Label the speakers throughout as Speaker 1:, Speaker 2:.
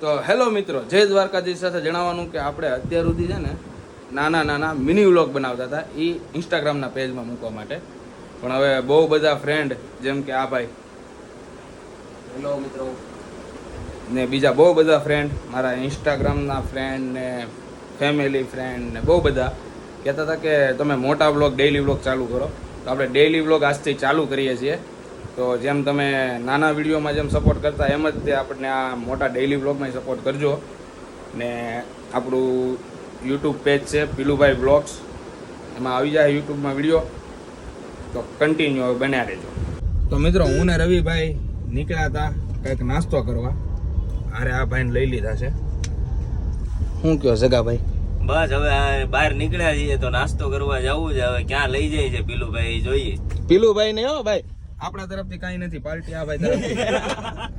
Speaker 1: તો હેલો મિત્રો જય દ્વારકાધીશ સાથે જણાવવાનું કે આપણે અત્યાર સુધી છે ને નાના નાના મિની વ્લોગ બનાવતા હતા. એ ઇન્સ્ટાગ્રામના પેજમાં મૂકવા માટે. પણ હવે બહુ બધા ફ્રેન્ડ જેમ કે આ ભાઈ.
Speaker 2: હેલો મિત્રો.
Speaker 1: ને બીજા બહુ બધા ફ્રેન્ડ મારા ઇન્સ્ટાગ્રામના ફ્રેન્ડ ને ફેમિલી ફ્રેન્ડ ને બહુ બધા કહેતા હતા કે તમે મોટા વ્લોગ ડેઈલી વ્લોગ ચાલુ કરો. તો આપણે ડેઈલી વ્લોગ આજથી ચાલુ કરીએ છીએ. તો જેમ તમે નાના વિડીયોમાં જેમ સપોર્ટ કરતા એમ જ તે આપણને આ મોટા ડેઈલી વ્લોગમાં સપોર્ટ કરજો. ને આપણું યુટ્યુબ પેજ છે પીલુભાઈ બ્લોગ્સ એમાં આવી જાય યુટ્યુબમાં વીડિયો. તો કન્ટિન્યુ બન્યા રહેજો. તો મિત્રો હું ને રવિભાઈ નીકળ્યા હતા કંઈક નાસ્તો કરવા. અરે આ ભાઈને લઈ લીધા છે. શું કયો જગાભાઈ
Speaker 2: બસ હવે બહાર નીકળ્યા છીએ તો નાસ્તો કરવા જવું છે. હવે ક્યાં લઈ જાય છે પીલુભાઈ જોઈએ.
Speaker 1: પીલુભાઈ ને હો ભાઈ. આપણા તરફથી કાંઈ નથી પાર્ટી આ ભાઈ તરફથી.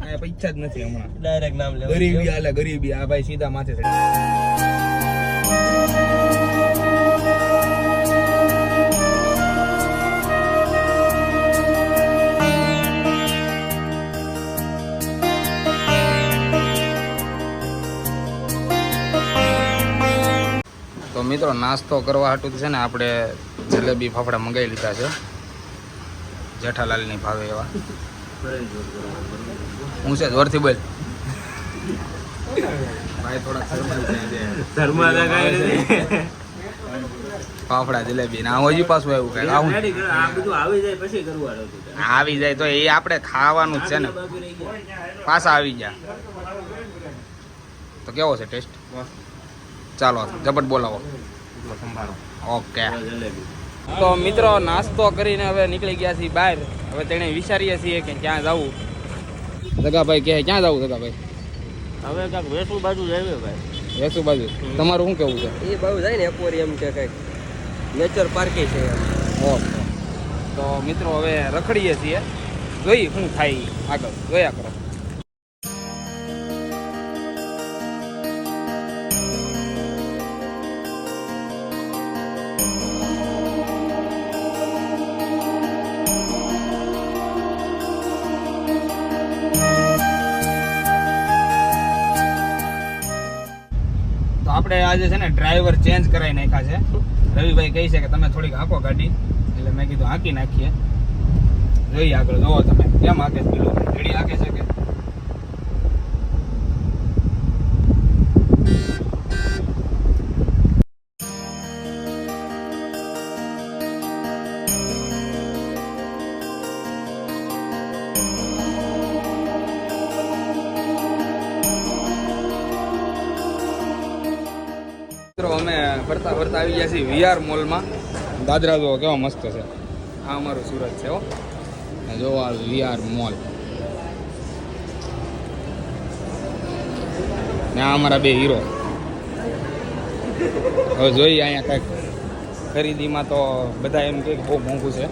Speaker 1: કઈ પૈસા જ નથી હમણાં.
Speaker 2: ડાયરેક્ટ નામ
Speaker 1: ગરીબી આલે ગરીબી આ ભાઈ સીધા માથે છે તો મિત્રો નાસ્તો કરવા હાટું છે ને આપણે જલેબી ફાફડા મંગાવી લીધા છે. જેઠાલાલની ભાવે એવા. હું છે જોરથી બોલ. ફાફડા જલેબી ના હજી પાછું એવું કઈ. આવું.
Speaker 2: આવી જાય પછી કરવાનું હતું.
Speaker 1: આવી જાય તો એ આપણે ખાવાનું જ છે ને. પાછા આવી ગયા. તો કેવો છે ટેસ્ટ? ચાલો જબટ બોલાવો. ઓકે.
Speaker 2: જલેબી.
Speaker 1: તો મિત્રો નાસ્તો કરીને હવે નીકળી ગયા છીએ બહાર. હવે તેણે વિચારીએ છીએ કે ક્યાં જવું. જગાભાઈ કહે ક્યાં જવું જગાભાઈ?
Speaker 2: હવે કાંઈક વેસુ બાજુ જાય ભાઈ.
Speaker 1: વેસુ બાજુ? તમારું શું કેવું છે?
Speaker 3: એ બાજુ જાય ને એક્વોરિયમ કે કંઈક. નેચર પાર્કે છે.
Speaker 1: ઓ તો મિત્રો હવે રખડીએ છીએ. જોઈ શું થાય આગળ. જોયા કરો. આપણે આજે છે ને ડ્રાઈવર ચેન્જ કરાવી નાખ્યા છે. રવિભાઈ કહે છે કે તમે થોડીક હાંકો ગાડી એટલે મેં કીધું હાંકી નાખીએ. જોઈએ આગળ, જોવો તમે, કેમ હાંકે પેલું? ઘડી હાંકે છે કે ફરતા ફરતા આવી ગયા છીએ વીઆર મોલમાં. દાદરા જો કેવો મસ્ત છે. આ અમારું સુરત છે હો. જોવા જો આ વીઆર મોલ. ને આ અમારા બે હીરો હવે જોઈએ અહીંયા કંઈક ખરીદીમાં તો બધા એમ કે બહુ મોંઘું છે.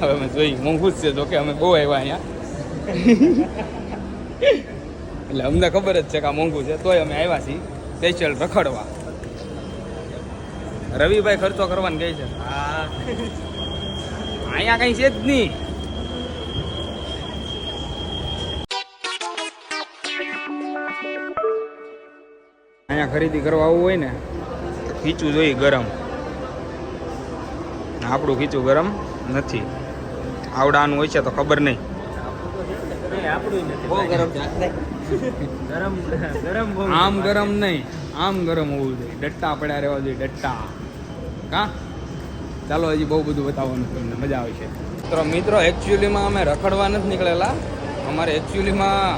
Speaker 1: હવે અમે જોઈ મોંઘું જ છે જોકે અમે બહુ આવ્યા અહીંયા. એટલે અમને ખબર જ છે કે આ મોંઘું છે તોય અમે આવ્યા છીએ. સ્પેશિયલ રખડવા. રવિભાઈ ખર્ચો કરવાનું કહે છે. અહીંયા કઈ છે જ નહીં. અહીંયા ખરીદી કરવા આવવું હોય ને ખીચું જોઈએ ગરમ. આપણું ખીચું ગરમ નથી. આવડાનું હોય છે તો ખબર નહીં.
Speaker 2: નહીં, આપણું નથી.
Speaker 3: બહુ ગરમ છે
Speaker 2: ગરમ ગરમ બહુ.
Speaker 1: આમ ગરમ નહીં આમ ગરમ હોવું જોઈએ. ડટ્ટા પડ્યા રહેવા જોઈએ ડટ્ટા. કા? ચાલો હજી બહુ બધું બતાવવાનું તમને મજા આવશે. તો મિત્રો એકચ્યુઅલીમાં અમે રખડવા નથી નીકળેલા. અમારે એકચ્યુઅલીમાં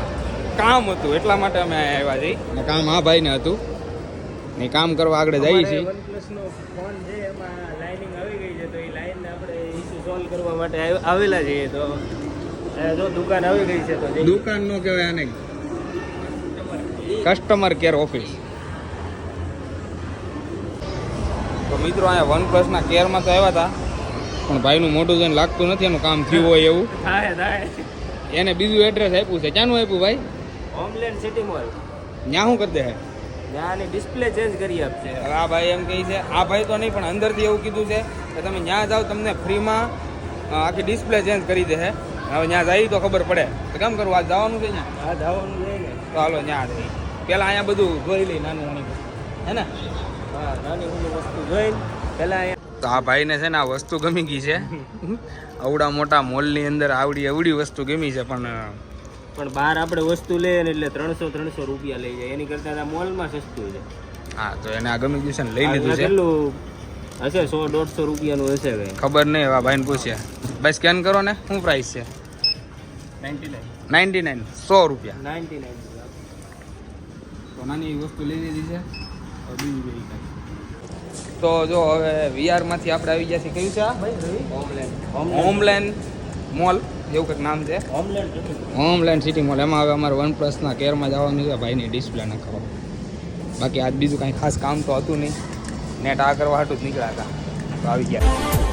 Speaker 1: કામ હતું એટલા માટે અમે આવ્યા છીએ. કામ આ ભાઈને હતું. ને કામ કરવા આગળ જઈએ છીએ.
Speaker 2: છે આવી છે આવેલા છીએ. તો જો દુકાન આવી ગઈ છે તો
Speaker 1: દુકાન નો કહેવાય આને કસ્ટમર કેર ઓફિસ તો મિત્રો અહીંયા વન પ્લસના કેરમાં તો આવ્યા હતા પણ ભાઈનું મોટું જોઈને લાગતું નથી એનું કામ થયું હોય એવું.
Speaker 2: થાય થાય.
Speaker 1: એને બીજું એડ્રેસ આપ્યું છે. ક્યાંનું આપ્યું ભાઈ?
Speaker 2: હોમલેન્ડ સિટી મોલ
Speaker 1: ત્યાં શું કરી દે
Speaker 2: ત્યાંની ડિસ્પ્લે ચેન્જ કરી આપશે.
Speaker 1: આ ભાઈ એમ કહે છે આ ભાઈ તો નહીં પણ અંદરથી એવું કીધું છે કે તમે ત્યાં જાઓ તમને ફ્રીમાં આખી ડિસ્પ્લે ચેન્જ કરી દે હવે ત્યાં જઈ તો ખબર પડે. તો કેમ કરવું આ જવાનું છે ત્યાં
Speaker 2: આ જવાનું છે ને.
Speaker 1: તો હાલો ત્યાં જઈએ પેલા અહીંયા બધું જોઈ લઈ નાનું. હે ને?
Speaker 2: હા નાની ઊંડી વસ્તુ જોઈને પહેલાં
Speaker 1: તો આ ભાઈને છે ને આ વસ્તુ ગમી ગઈ છે. આવડા મોટા મોલની અંદર આવડી અવડી વસ્તુ ગમી છે પણ
Speaker 2: પણ બહાર આપણે વસ્તુ લઈએ ને એટલે ત્રણસો ત્રણસો રૂપિયા લઈ જાય. એની કરતાં આ મોલમાં સસ્તું છે.
Speaker 1: હા તો એને આ ગમી ગયું છે ને લઈ લીધું છે.
Speaker 2: કેટલું હશે? સો દોઢસો રૂપિયાનું હશે ભાઈ.
Speaker 1: ખબર નહીં એવા ભાઈને પૂછ્યા ભાઈ સ્કેન કરો ને શું પ્રાઇસ છે?
Speaker 2: નાઇન્ટી નાઇન
Speaker 1: નાઇન્ટી નાઇન સો રૂપિયા.
Speaker 2: નાઇન્ટી નાઇન
Speaker 1: તો નાની વસ્તુ લઈ લીધી છે. તો જો હવે વીઆરમાંથી આપણે આવી ગયા છીએ. કયું છે આ?
Speaker 2: હોમલેન્ડ
Speaker 1: મોલ એવું કંઈક નામ છે.
Speaker 2: હોમલેન્ડ
Speaker 1: સિટી મોલ એમાં હવે અમારે વન પ્લસના કેરમાં જવાનું છે. ભાઈની ડિસ્પ્લે નખાવા બાકી આજ બીજું કાંઈ ખાસ કામ તો હતું નહીં. નેટ આ કરવા હાટું જ નીકળ્યા હતા. તો આવી ગયા.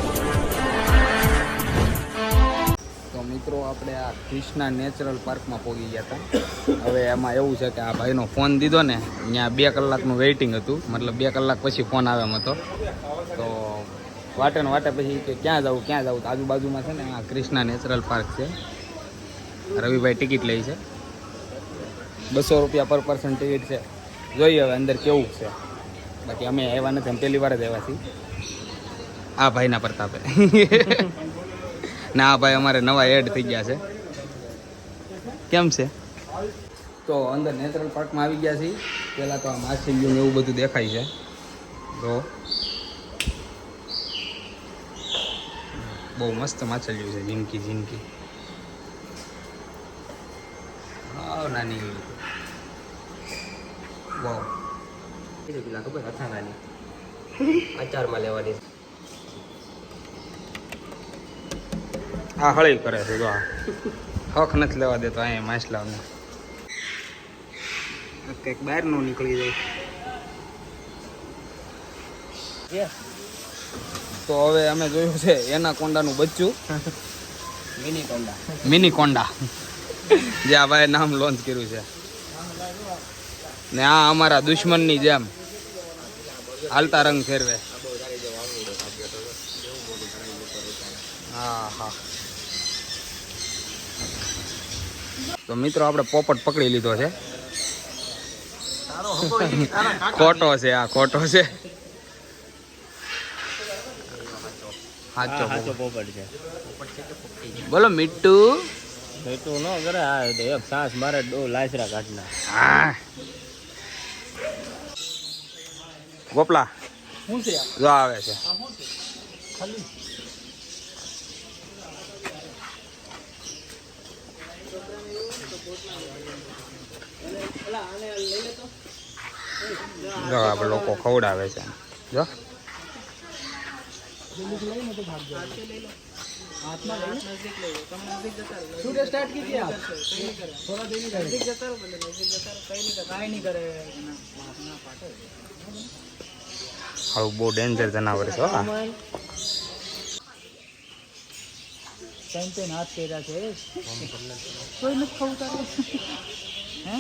Speaker 1: મિત્રો, આપણે આ ક્રિષ્ના નેચરલ પાર્કમાં પહોંચી ગયા હતા. હવે એમાં એવું છે કે આ ભાઈનો ફોન દીધો ને, ત્યાં બે કલાકનું વેઇટિંગ હતું. મતલબ બે કલાક પછી ફોન આવે એમ હતો. તો વાટે ને વાટે પછી કે ક્યાં જવું ક્યાં જવું તો આજુબાજુમાં છે ને આ ક્રિષ્ના નેચરલ પાર્ક છે. રવિભાઈ ટિકિટ લે છે. બસો રૂપિયા પર પર્સન ટિકિટ છે. જોઈએ હવે અંદર કેવું છે. બાકી અમે આવ્યા નથી, અમે પહેલી વાર જ આવ્યા છીએ. આ ભાઈના પ્રતાપે. ના ભાઈ અમારે નવા એડ થઈ ગયા છે. કેમ છે? તો અંદર નેચરલ પાર્કમાં આવી ગયા છીએ. પહેલાં તો આ માછલીઓ ને એવું બધું દેખાય છે. તો બહુ મસ્ત માછલીઓ છે જિંદગી જિંદગી હાવ નાની. વાવ.
Speaker 3: પેલા ખબર? અથાણાની. અચારમાં લેવાની.
Speaker 1: આ હળી કરે છે જો આ. હક નથી લેવા દેતો અહીંયા માછલાઓને. કંઈક બહારનું નીકળી જાય. તો હવે અમે જોયું છે એના કોંડાનું બચ્ચું.
Speaker 2: મિની કોંડા.
Speaker 1: મિની કોંડા. જે આ ભાઈ નામ લોન્ચ કર્યું છે. ને આ અમારા દુશ્મનની જેમ હાલતા રંગ ફેરવે. હા હા. તો મિત્રો આપણે પોપટ પકડી લીધો છે. ખોટો છે આ ખોટો છે. સાચો પોપટ.
Speaker 2: છે.
Speaker 1: બોલો મીઠુ.
Speaker 2: બેટું ન કરે આ એક સાસ મારે દો લાસરા કાઢના
Speaker 1: હા. ગોપલા
Speaker 2: શું છે
Speaker 1: જો આવે છે. જો આપણે લોકો ખવડાવે છે. જો. બહુ ડેન્જર જનાવર છે હો?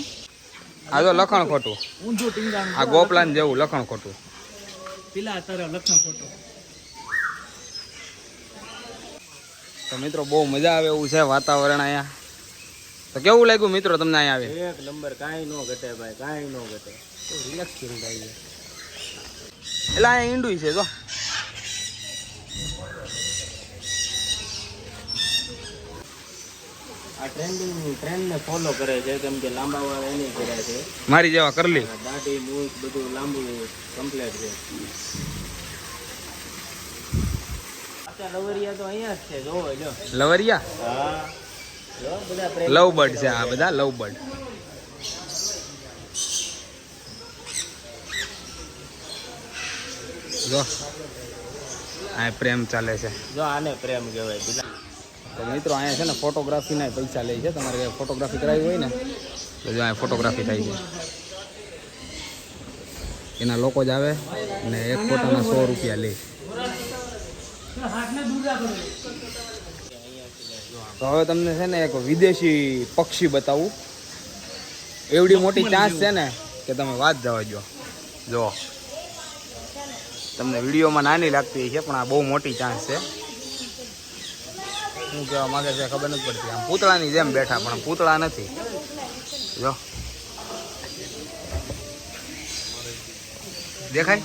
Speaker 1: આ. તો લખણ ખોટું.
Speaker 2: ઊંધું ટીંગાણ
Speaker 1: આ ગોપલાન જેવું લખણ ખોટું.
Speaker 2: પેલા તારે લખણ ખોટું.
Speaker 1: તો મિત્રો બહુ મજા આવે એવું છે વાતાવરણ અહીંયા. તો કેવું લાગ્યું મિત્રો તમને અહીંયા આવે?
Speaker 2: એક નંબર કાંઈ નો ઘટે ભાઈ કાંઈ ન ઘટે. રિલેક્સ ફીલ થાય છે
Speaker 1: એટલે અહીંયા ઈંડું છે જો.
Speaker 2: આ ટ્રેન્ડિંગ ટ્રેન્ડને ફોલો કરે છે કેમ કે લાંબા વાળ એને કર્યા છે.
Speaker 1: મારી જેવા કરલી
Speaker 2: દાઢી મૂછ બધું લાંબુ કમ્પ્લેટ છે. લવરિયા તો અહીંયા જ છે જોવો જો
Speaker 1: લવરિયા?
Speaker 2: હા
Speaker 1: લવ બર્ડ છે આ બધા લવ બર્ડ. જો આ પ્રેમ ચાલે છે.
Speaker 2: જો આને પ્રેમ કહેવાય
Speaker 1: તો મિત્રો, અહીંયા છે ને ફોટોગ્રાફીના પૈસા લે છે. તમારે ફોટોગ્રાફી કરાવી હોય ને, તો અહીંયા ફોટોગ્રાફી થાય છે. એના લોકો જ આવે ને એક ફોટાના સો રૂપિયા લે. તો હવે તમને છે ને એક વિદેશી પક્ષી બતાવું. એવડી મોટી ચાન્સ છે ને કે તમે વાત જવા જો જો તમને વિડીયોમાં નાની લાગતી છે પણ આ બહુ મોટી ચાન્સ છે. શું કહેવા માંગે છે ખબર નથી પડતી. આમ પૂતળાની જેમ બેઠા, પણ પૂતળા નથી. જો. દેખાય?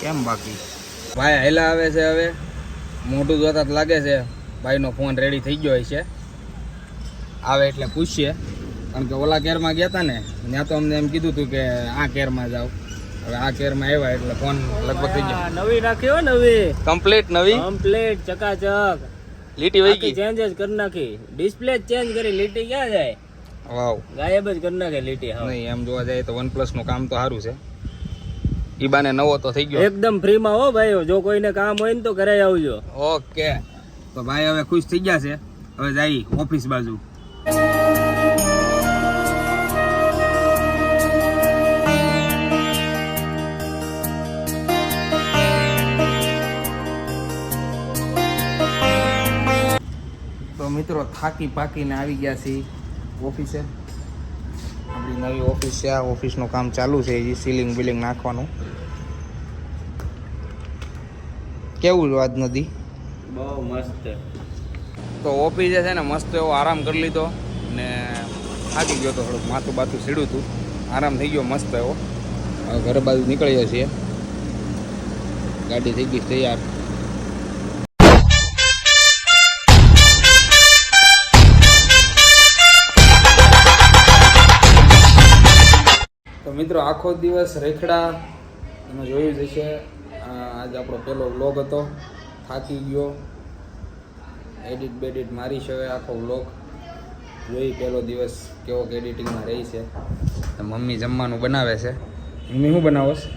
Speaker 1: કેમ બાકી? ભાઈ હેલા આવે છે હવે. મોટું જોતા લાગે છે. ભાઈનો ફોન રેડી થઈ ગયો છે આવે એટલે પૂછીએ. કારણ કે ઓલા કેરમાં ગયા હતા ને ત્યાં તો અમને એમ કીધું હતું કે આ કેરમાં જાઓ. હવે આ કેરમાં આવ્યા એટલે ફોન લગભગ થઈ ગયો.
Speaker 2: નવી નાખી હોય નવી.
Speaker 1: કમ્પ્લીટ નવી?
Speaker 2: કમ્પ્લીટ ચકાચક.
Speaker 1: લીટી વહી ગઈ.
Speaker 2: ચેન્જ જ કરી નાખી. ડિસ્પ્લે ચેન્જ કરી લીટી ક્યાં જાય?
Speaker 1: વાવ.
Speaker 2: ગાયબ જ કરી નાખે લીટી હા.
Speaker 1: નહીં એમ જોવા જાય તો વનનું કામ તો સારું છે. ઈબાને નવો તો થઈ ગયો.
Speaker 2: એકદમ ફ્રીમાં હો ભાઈ જો કોઈને કામ હોય ને તો કરાઈ આવજો.
Speaker 1: ઓકે. તો ભાઈ હવે ખુશ થઈ ગયા છે. હવે જાય ઓફિસ બાજુ. મિત્રો થાકી પાકીને આવી ગયા છીએ ઓફિસે આપણી નવી ઓફિસ છે આ ઓફિસનું કામ ચાલુ છે એ સીલિંગ બિલિંગ નાખવાનું. કેવું વાત નથી
Speaker 2: બહુ મસ્ત.
Speaker 1: તો ઓફિસે છે ને મસ્ત એવો આરામ કરી લીધો ને થાકી ગયો તો થોડુંક માથું બાથું સીડું હતું આરામ થઈ ગયો મસ્ત એવો. ઘરે બાજુ નીકળીએ છીએ. ગાડી થઈ ગઈ તૈયાર. મિત્રો આખો દિવસ રેખડા તમે જોયું જ હશે આજ આપણો પહેલો વ્લોગ હતો થાકી ગયો. એડિટ બેડિટ મારી છે આખો વ્લોગ જોઈ પહેલો દિવસ કેવો એડિટિંગમાં રહી છે. મમ્મી જમવાનું બનાવે છે. મમ્મી શું બનાવો છે?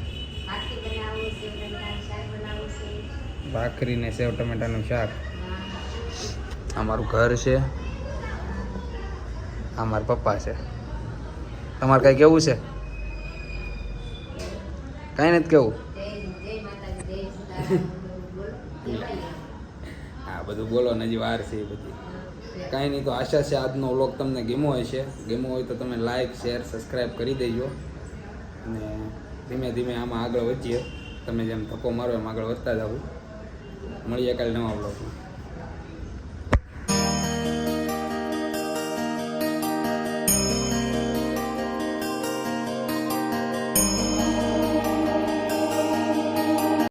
Speaker 1: ભાખરી ને સેવ ટમેટાનું શાક. આ મારું ઘર છે. આ મારા પપ્પા છે. તમારે કાંઈ કેવું છે? કાંઈ નથી કેવું. હા, બધું બોલો ને હજી વાર છે એ બધી. કાંઈ નહીં, તો આશા છે આજનો વ્લોગ તમને ગેમો હોય છે ગેમો હોય તો તમે લાઈક શેર સબસ્ક્રાઈબ કરી દેજો. અને ધીમે ધીમે આમાં આગળ વધીએ. તમે જેમ ધક્કો મારો એમ આગળ વધતા જાવ મળીએ કાલે નવા વ્લોગમાં.